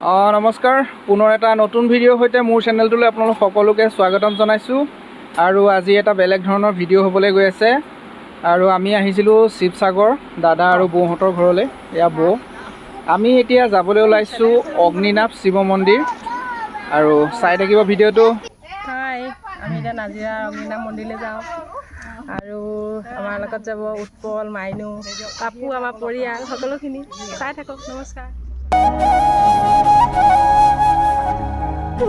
অঁ নমস্কাৰ। পুনৰ এটা নতুন ভিডিঅ'ৰ সৈতে মোৰ চেনেলটোলৈ আপোনালোক সকলোকে স্বাগতম জনাইছোঁ। আৰু আজি এটা বেলেগ ধৰণৰ ভিডিঅ' হ'বলৈ গৈ আছে। আৰু আমি আহিছিলোঁ শিৱসাগৰ দাদা আৰু বৌহঁতৰ ঘৰলৈ এয়া বৌ। আমি এতিয়া যাবলৈ ওলাইছোঁ অগ্নিনাভ শিৱ মন্দিৰ। আৰু চাই থাকিব ভিডিঅ'টো। আমি এতিয়া নাজিৰা অগ্নিনাভ মন্দিৰলৈ যাওঁ। আৰু আমাৰ লগত যাব উৎপল মাইনু পাপু আমাৰ পৰিয়াল সকলোখিনি। চাই থাকক নমস্কাৰ। আৰু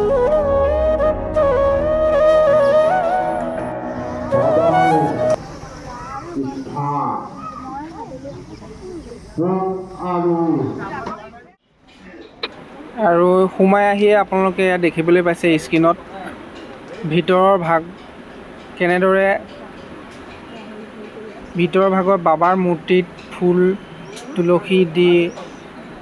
সোমাই আহিয়ে আপোনালোকে ইয়াত দেখিবলৈ পাইছে স্ক্ৰীণত। ভিতৰৰ ভাগ কেনেদৰে ভিতৰৰ ভাগত বাবাৰ মূৰ্তিত ফুল তুলসী দি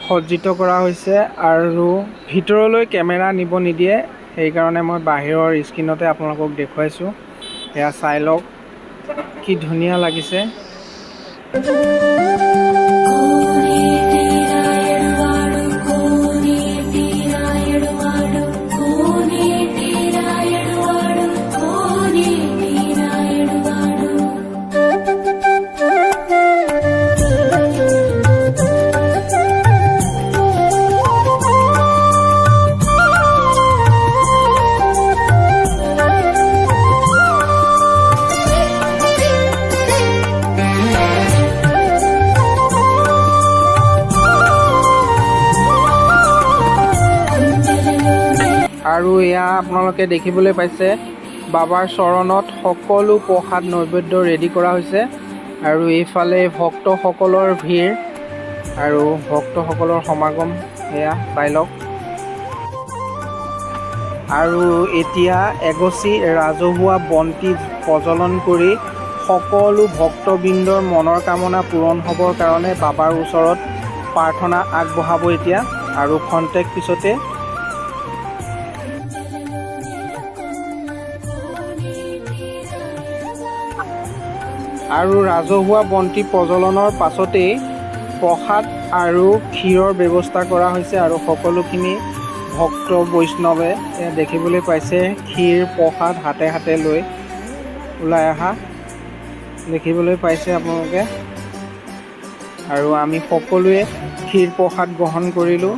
সজ্জিত কৰা হৈছে আৰু ভিতৰলৈ কেমেৰা নিব নিদিয়ে। সেইকাৰণে মই বাহিৰৰ স্ক্ৰীণতে আপোনালোকক দেখুৱাইছোঁ। সেয়া চাই লওক। কি ধুনীয়া লাগিছে। আৰু এয়া আপোনালোকে দেখিবলৈ পাইছে। বাবাৰ চৰণত সকলো প্ৰসাদ নৈবেদ্য ৰেডি কৰা হৈছে। আৰু এইফালে ভক্তসকলৰ ভিৰ আৰু ভক্তসকলৰ সমাগম এয়া চাই লওক। আৰু এতিয়া এগছি ৰাজহুৱা বন্তি প্ৰজ্বলন কৰি সকলো ভক্তবৃন্দৰ মনৰ কামনা পূৰণ হ'বৰ কাৰণে বাবাৰ ওচৰত প্ৰাৰ্থনা আগবঢ়াব এতিয়া আৰু খন্তেক পিছতে আৰু ৰাজহুৱা বন্তি প্ৰজ্বলনৰ পাছতেই প্ৰসাদ আৰু ক্ষীৰৰ ব্যৱস্থা কৰা হৈছে আৰু সকলোখিনি ভক্ত বৈষ্ণৱে দেখিবলৈ পাইছে। ক্ষীৰ প্ৰসাদ হাতে হাতে লৈ ওলাই অহা দেখিবলৈ পাইছে আপোনালোকে। আৰু আমি সকলোৱে ক্ষীৰ প্ৰসাদ গ্ৰহণ কৰিলোঁ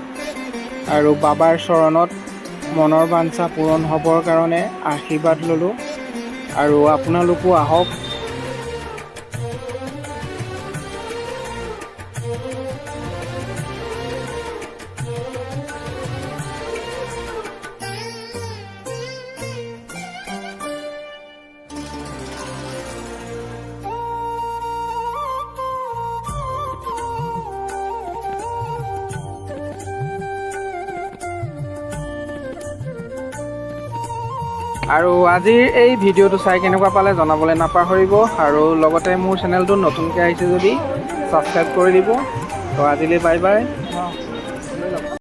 আৰু বাবাৰ চৰণত মনৰ বাঞ্ছা পূৰণ হ'বৰ কাৰণে আশীৰ্বাদ ল'লোঁ। আৰু আপোনালোকো আহক। আৰু আজিৰ এই ভিডিঅ'টো চাই কেনেকুৱা পালে জনাবলৈ নাপাহৰিব আৰু লগতে মোৰ চেনেলটো নতুনকৈ আহিছে যদি ছাবস্ক্ৰাইব কৰি দিব। তো আজিলৈ বাই বাই